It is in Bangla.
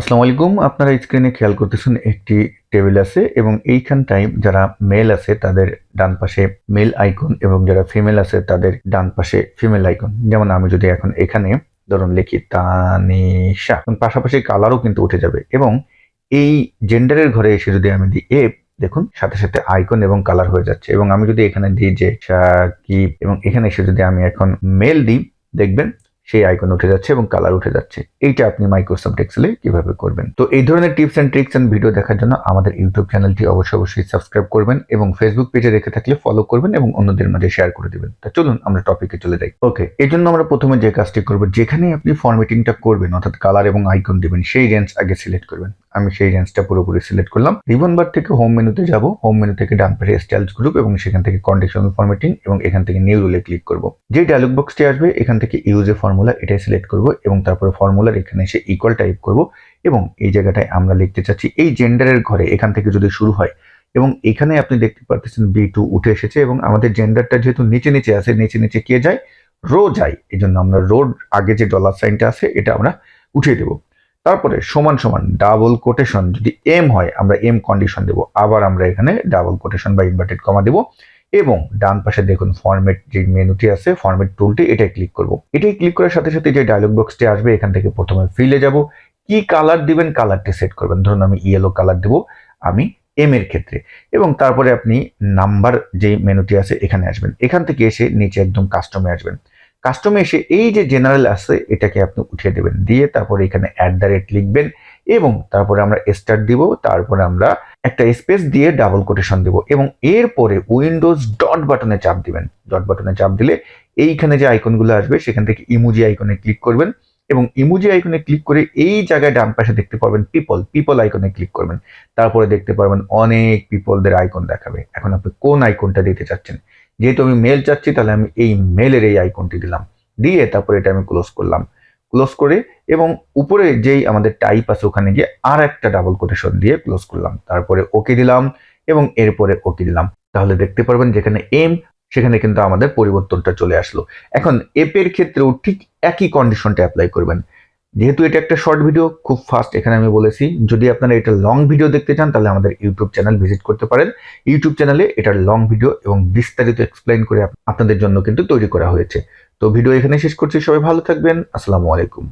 আসসালামু আলাইকুম। আপনারা স্ক্রিনে খেয়াল করতেছেন একটি টেবিল আছে এবং এইখানটায় যারা মেল আছে তাদের ডান পাশে মেল আইকন এবং যারা ফিমেল আছে তাদের ডান পাশে ফিমেল আইকন যেমন আমি যদি এখন এখানে ধরুন লিখি তানিশা। পাশাপাশি কালারও কিন্তু উঠে যাবে এবং এই জেন্ডারের ঘরে এসে যদি আমি দিই এ দেখুন সাথে সাথে আইকন এবং কালার হয়ে যাচ্ছে। এবং আমি যদি এখানে দিই যে সাকিব, এবং এখানে এসে যদি আমি এখন মেল দিই, দেখবেন সেই আইকন উঠে যাচ্ছে এবং কালার উঠে যাচ্ছে। এইটা আপনি মাইক্রোসফট এক্সেলে কীভাবে করবেন? তো এই ধরনের tips and tricks and video দেখার জন্য আমাদের ইউটিউব চ্যানেলটি অবশ্যই অবশ্যই সাবস্ক্রাইব করবেন এবং ফেসবুক পেজে রেখে থাকলে ফলো করবেন এবং অন্যদের মাঝে শেয়ার করে দেবেন। তা চলুন আমরা টপিকে চলে যাই। ওকে এই জন্য আমরা প্রথমে যে কাজটি করব যেখানে আপনি ফরম্যাটিংটা করবেন, অর্থাৎ কালার এবং আইকন দেবেন, সেই রেঞ্জ আগে সিলেক্ট করবেন। আমি সেই রেঞ্জটা পুরোপুরি সিলেক্ট করলাম। রিবন বার থেকে হোম মেনুতে যাব। হোম মেনু থেকে ডান পাশে স্টাইলস গ্রুপ এবং সেখান থেকে কন্ডিশনাল ফরম্যাটিং এবং এখান থেকে নিউ রুলে ক্লিক করব। যে ডায়লগ বক্সটি আসবে, এখান থেকে ইউজ এ ফর্মুলা এটাই সিলেক্ট করব এবং তারপরে ফর্মুলার এখানে এসে ইকুয়াল টাইপ করব এবং এই জায়গাটায় আমরা লিখতে চাচ্ছি, এই জেন্ডারের ঘরে এখান থেকে যদি শুরু হয় এবং এখানে আপনি দেখতে পাচ্ছেন বি টু উঠে এসেছে এবং আমাদের জেন্ডারটা যেহেতু নিচে নিচে আছে, নিচে নিচে কে যায়? রো যায়। এই জন্য আমরা রোড আগে যে ডলার সাইনটা আছে, এটা আমরা উঠিয়ে দেবো। তারপরে সমান সমান ডাবল কোটেশন যদি এম হয়, আমরা এম কন্ডিশন দেব। আবার আমরা এখানে ডাবল কোটেশন বা ইনভার্টেড কমা দেব। এবং ডান পাশে দেখুন ফরম্যাট যে মেনুটি আছে ফরম্যাট টুলটি এটাই ক্লিক করব। এটাই ক্লিক করার সাথে সাথে যে ডায়লগ বক্সটি আসবে, এখান থেকে প্রথমে ফিলে যাব। কি কালার দিবেন কালারটি সেট করবেন। ধরুন আমি ইয়েলো কালার দেব, আমি এম এর ক্ষেত্রে। এবং তারপরে আপনি নাম্বার যে মেনুটি আছে, এখানে আসবেন। এখান থেকে এসে নিচে একদম কাস্টমে আসবেন। কাস্টমে এসে এই যে জেনারেল আছে, এটাকে আপনি উঠিয়ে দেবেন। দিয়ে তারপরে এখানে অ্যাট দ্য রেট লিখবেন এবং তারপরে আমরা স্টার্ট দিব, তারপরে আমরা একটা স্পেস দিয়ে ডাবল কোটেশন দিব এবং এরপরে উইন্ডোজ ডট বাটনে চাপ দিবেন। ডট বাটনে চাপ দিলে এইখানে যে আইকনগুলো আসবে, সেখান থেকে ইমোজি আইকনে ক্লিক করবেন এবং ইমোজি আইকনে ক্লিক করে এই জায়গায় ডান পাশে দেখতে পারবেন পিপল পিপল আইকনে ক্লিক করবেন। তারপরে দেখতে পারবেন অনেক পিপলদের আইকন দেখাবে। এখন আপনি কোন আইকনটা দিতে চাচ্ছেন? যেহেতু আমি মেল চাচ্ছি, তাহলে আমি এই মেলের এই আইকনটি দিলাম। দিয়ে তারপরে এটা আমি ক্লোজ করলাম। ক্লোজ করে এবং উপরে যেই আমাদের টাইপ আছে, ওখানে গিয়ে আর একটা ডাবল কোটেশন দিয়ে ক্লোজ করলাম। তারপরে ওকে দিলাম এবং এরপরে ওকে দিলাম। তাহলে দেখতে পারবেন যেখানে এম সেখানে কিন্তু আমাদের পরিবর্তনটা চলে আসলো। এখন এপের ক্ষেত্রেও ঠিক একই কন্ডিশনটা অ্যাপ্লাই করবেন। যেহেতু এটা একটা শর্ট ভিডিও খুব ফাস্ট এখানে আমি বলেছি। যদি আপনারা এটা লং ভিডিও দেখতে চান, তাহলে আমাদের ইউটিউব চ্যানেল ভিজিট করতে পারেন। ইউটিউব চ্যানেলে এটার লং ভিডিও এবং বিস্তারিত এক্সপ্লেন করে আপনাদের জন্য কিন্তু তৈরি করা হয়েছে। তো ভিডিও এখানে শেষ করছি। সবাই ভালো থাকবেন। আসসালামু আলাইকুম।